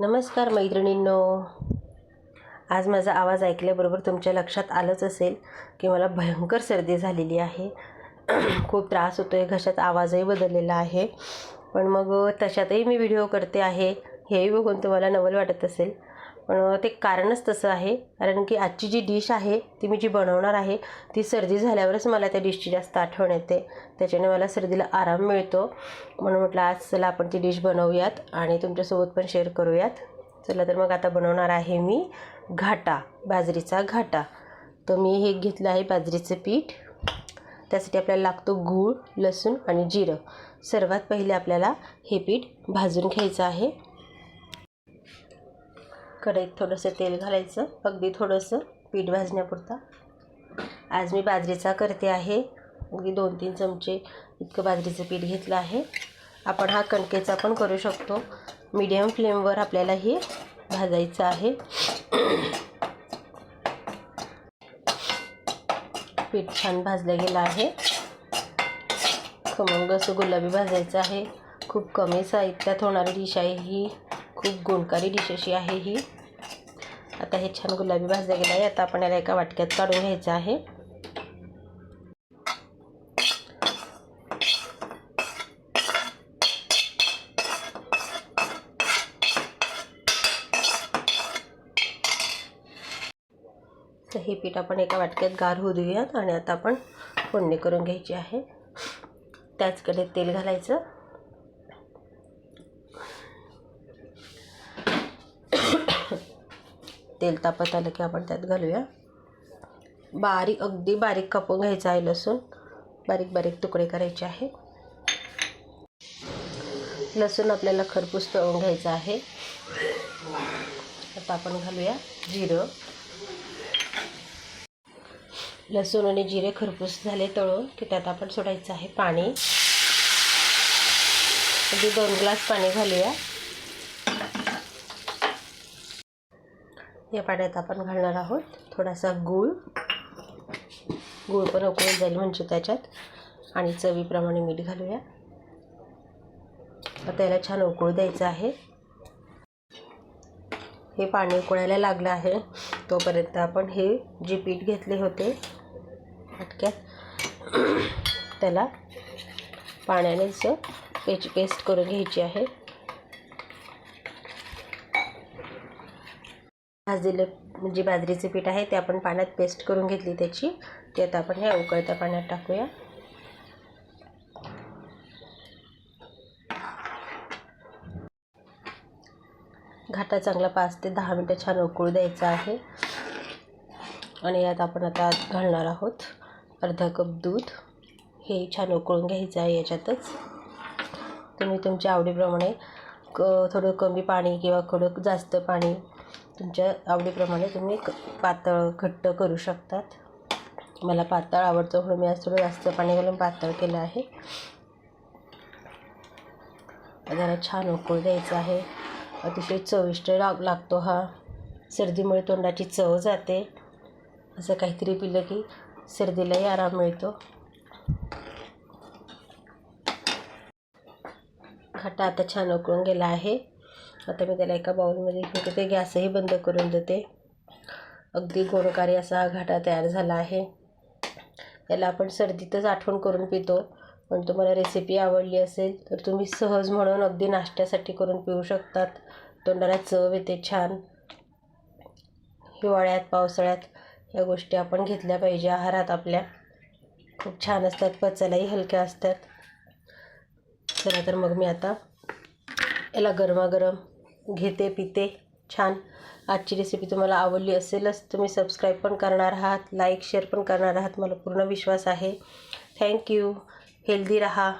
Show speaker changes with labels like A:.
A: नमस्कार मैत्रिणींनो. आज माझा आवाज ऐकल्याबरोबर तुमच्या लक्षात आलंच असेल की मला भयंकर सर्दी झालेली आहे. खूप त्रास होतो आहे घशात आवाजही बदललेला आहे. पण मग तशातही मी व्हिडिओ करते आहे. हेही बघून तुम्हाला नवल वाटत असेल. पण ते कारणच तसं आहे. कारण की आजची जी डिश आहे ती मी जी बनवणार आहे ती सर्दी झाल्यावरच मला त्या डिशची जास्त आठवण येते. त्याच्याने मला सर्दीला आराम मिळतो. म्हणून म्हटलं आज चला आपण ती डिश बनवूयात आणि तुमच्यासोबत पण शेअर करूयात. चला तर मग आता बनवणार आहे मी घाटा बाजरीचा घाटा. तर मी हे घेतलं आहे बाजरीचं पीठ. त्यासाठी आपल्याला लागतो गूळ लसूण आणि जिरं. सर्वात पहिले आपल्याला हे पीठ भाजून घ्यायचं आहे. कढईत थोडंसं तेल घालायचं. अगदी थोडंसं पीठ भाजण्यापुरता. आज मी बाजरीचा करते आहे. अगदी दोन तीन चमचे इतकं बाजरीचं पीठ घेतलं आहे. आपण हा कणकेचा पण करू शकतो. मीडियम फ्लेमवर आपल्याला हे भाजायचं आहे. पीठ छान भाजलं गेलं आहे. खमंग असं गुलाबी भाजायचं आहे. खूप कमी साहित्यात होणारी डिश आहे ही. खूप गुणकारी डिश अशी आहे ही. आता हे छान गुलाबी भाजलं गेला आहे. आता आपण याला एका वाटक्यात काढून घ्यायचं आहे. तर हे पीठ आपण एका वाटक्यात गार होऊ देऊयात आणि आता आपण फोडणी करून घ्यायची आहे. त्याचकडे तेल घालायचं. तेल तापत आलं की आपण त्यात घालूया. बारीक अगदी बारीक कापून घ्यायचं आहे लसूण. बारीक बारीक तुकडे करायचे आहे. लसूण आपल्याला खरपूस तळून घ्यायचं आहे. आता आपण घालूया जिरं. लसूण आणि जिरे खरपूस झाले तळून की त्यात आपण सोडायचं आहे पाणी. अगदी दोन ग्लास पाणी घालूया. या पाण्यात आपण घालणार आहोत थोडासा गूळ. गूळ पण उकळून जाईल म्हणजे त्याच्यात. आणि चवीप्रमाणे मीठ घालूया. आता याला छान उकळू द्यायचं आहे. हे पाणी उकळायला लागलं आहे. तोपर्यंत आपण हे जे पीठ घेतले होते मटक्यात त्याला पाण्यानेच पेच पेस्ट करून घ्यायची आहे. भाजलेलं म्हणजे जे बाजरीचे पीठ आहे ते आपण पाण्यात पेस्ट करून घेतली त्याची. ते आता आपण ह्या उकळत्या पाण्यात टाकूया. घाटा चांगला पाच ते दहा मिनटं छान उकळू द्यायचा आहे. आणि यात आपण आता घालणार आहोत अर्धा कप दूध. हे छान उकळून घ्यायचं आहे याच्यातच. तुम्ही तुमच्या आवडीप्रमाणे क थोडं कमी पाणी किंवा थोडं जास्त पाणी तुमच्या आवडीप्रमाणे तुम्ही क पातळ घट्ट करू शकतात. मला पातळ आवडतं म्हणून मी आज थोडं जास्त पाणी घालून पातळ केलं आहे. जरा छान उकळ द्यायचं आहे. अतिशय चविष्ट लाग लागतो हा. सर्दीमुळे तोंडाची चव जाते. असं काहीतरी पिलं की सर्दीलाही आराम मिळतो. खट्टा आता छान उकळून गेला आहे. आता मी त्याला एका बाउलमध्ये घेऊन ते गॅसही बंद करून देते. अगदी गुणकारी असा हा घाटा तयार झाला आहे. याला आपण सर्दीतच आठवण करून पितो. पण तुम्हाला रेसिपी आवडली असेल तर तुम्ही सहज म्हणून अगदी नाश्त्यासाठी करून पिऊ शकतात. तोंडाला चव येते छान. हिवाळ्यात पावसाळ्यात या गोष्टी आपण घेतल्या पाहिजे. आहारात आपल्या खूप छान असतात पचायलाही हलक्या असतात. चला तर मग मी आता याला गरमागरम घेते पिते. छान. आजची रेसिपी तुम्हाला आवडली असेलच तुम्ही सबस्क्राईब पण करणार आहात लाईक शेअर पण करणार आहात मला पूर्ण विश्वास आहे. थँक्यू हेल्दी रहा.